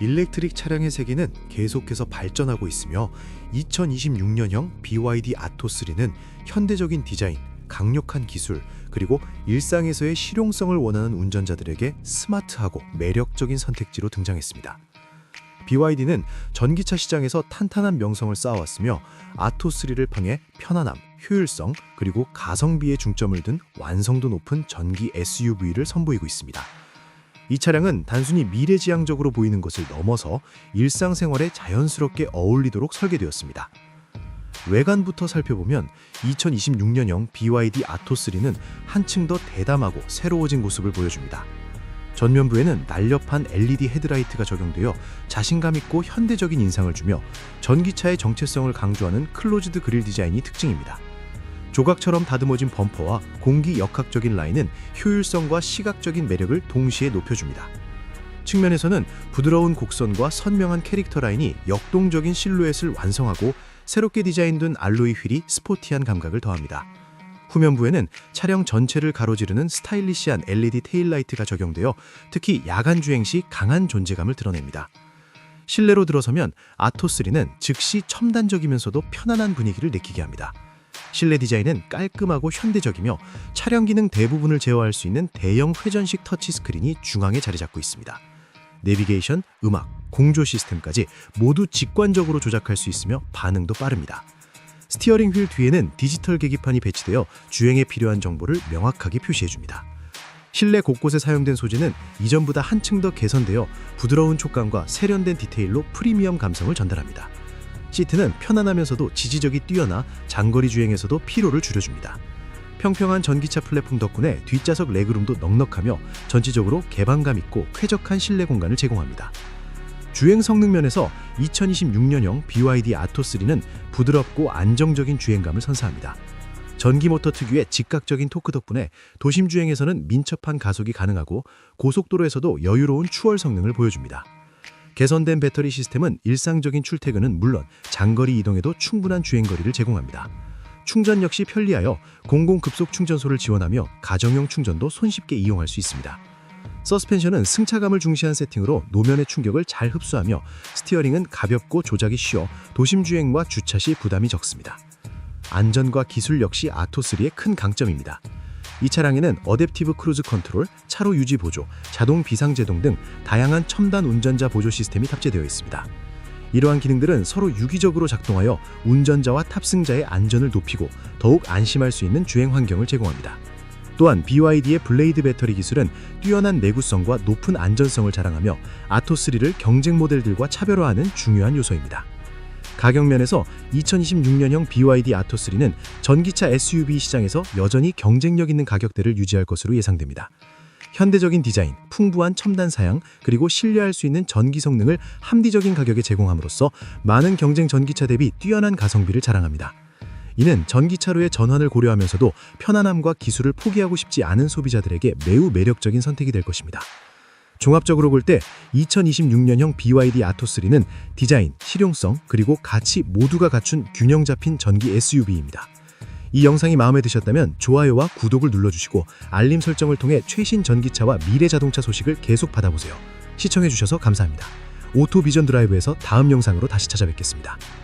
일렉트릭 차량의 세계는 계속해서 발전하고 있으며 2026년형 BYD 아토3는 현대적인 디자인, 강력한 기술, 그리고 일상에서의 실용성을 원하는 운전자들에게 스마트하고 매력적인 선택지로 등장했습니다. BYD는 전기차 시장에서 탄탄한 명성을 쌓아왔으며 아토3를 통해 편안함, 효율성, 그리고 가성비에 중점을 둔 완성도 높은 전기 SUV를 선보이고 있습니다. 이 차량은 단순히 미래지향적으로 보이는 것을 넘어서 일상생활에 자연스럽게 어울리도록 설계되었습니다. 외관부터 살펴보면 2026년형 BYD 아토3는 한층 더 대담하고 새로워진 모습을 보여줍니다. 전면부에는 날렵한 LED 헤드라이트가 적용되어 자신감 있고 현대적인 인상을 주며 전기차의 정체성을 강조하는 클로즈드 그릴 디자인이 특징입니다. 조각처럼 다듬어진 범퍼와 공기 역학적인 라인은 효율성과 시각적인 매력을 동시에 높여줍니다. 측면에서는 부드러운 곡선과 선명한 캐릭터 라인이 역동적인 실루엣을 완성하고 새롭게 디자인된 알로이 휠이 스포티한 감각을 더합니다. 후면부에는 차량 전체를 가로지르는 스타일리시한 LED 테일라이트가 적용되어 특히 야간 주행 시 강한 존재감을 드러냅니다. 실내로 들어서면 아토3는 즉시 첨단적이면서도 편안한 분위기를 느끼게 합니다. 실내 디자인은 깔끔하고 현대적이며 차량 기능 대부분을 제어할 수 있는 대형 회전식 터치 스크린이 중앙에 자리 잡고 있습니다. 내비게이션, 음악, 공조 시스템까지 모두 직관적으로 조작할 수 있으며 반응도 빠릅니다. 스티어링 휠 뒤에는 디지털 계기판이 배치되어 주행에 필요한 정보를 명확하게 표시해줍니다. 실내 곳곳에 사용된 소재는 이전보다 한층 더 개선되어 부드러운 촉감과 세련된 디테일로 프리미엄 감성을 전달합니다. 시트는 편안하면서도 지지력이 뛰어나 장거리 주행에서도 피로를 줄여줍니다. 평평한 전기차 플랫폼 덕분에 뒷좌석 레그룸도 넉넉하며 전체적으로 개방감 있고 쾌적한 실내 공간을 제공합니다. 주행 성능 면에서 2026년형 BYD 아토3는 부드럽고 안정적인 주행감을 선사합니다. 전기 모터 특유의 즉각적인 토크 덕분에 도심 주행에서는 민첩한 가속이 가능하고 고속도로에서도 여유로운 추월 성능을 보여줍니다. 개선된 배터리 시스템은 일상적인 출퇴근은 물론 장거리 이동에도 충분한 주행거리를 제공합니다. 충전 역시 편리하여 공공 급속 충전소를 지원하며 가정용 충전도 손쉽게 이용할 수 있습니다. 서스펜션은 승차감을 중시한 세팅으로 노면의 충격을 잘 흡수하며 스티어링은 가볍고 조작이 쉬워 도심 주행과 주차 시 부담이 적습니다. 안전과 기술 역시 아토3의 큰 강점입니다. 이 차량에는 어댑티브 크루즈 컨트롤, 차로 유지 보조, 자동 비상 제동 등 다양한 첨단 운전자 보조 시스템이 탑재되어 있습니다. 이러한 기능들은 서로 유기적으로 작동하여 운전자와 탑승자의 안전을 높이고 더욱 안심할 수 있는 주행 환경을 제공합니다. 또한 BYD의 블레이드 배터리 기술은 뛰어난 내구성과 높은 안전성을 자랑하며 아토3를 경쟁 모델들과 차별화하는 중요한 요소입니다. 가격 면에서 2026년형 BYD 아토3는 전기차 SUV 시장에서 여전히 경쟁력 있는 가격대를 유지할 것으로 예상됩니다. 현대적인 디자인, 풍부한 첨단 사양, 그리고 신뢰할 수 있는 전기 성능을 합리적인 가격에 제공함으로써 많은 경쟁 전기차 대비 뛰어난 가성비를 자랑합니다. 이는 전기차로의 전환을 고려하면서도 편안함과 기술을 포기하고 싶지 않은 소비자들에게 매우 매력적인 선택이 될 것입니다. 종합적으로 볼 때 2026년형 BYD 아토3는 디자인, 실용성, 그리고 가치 모두가 갖춘 균형 잡힌 전기 SUV입니다. 이 영상이 마음에 드셨다면 좋아요와 구독을 눌러주시고 알림 설정을 통해 최신 전기차와 미래 자동차 소식을 계속 받아보세요. 시청해주셔서 감사합니다. 오토비전 드라이브에서 다음 영상으로 다시 찾아뵙겠습니다.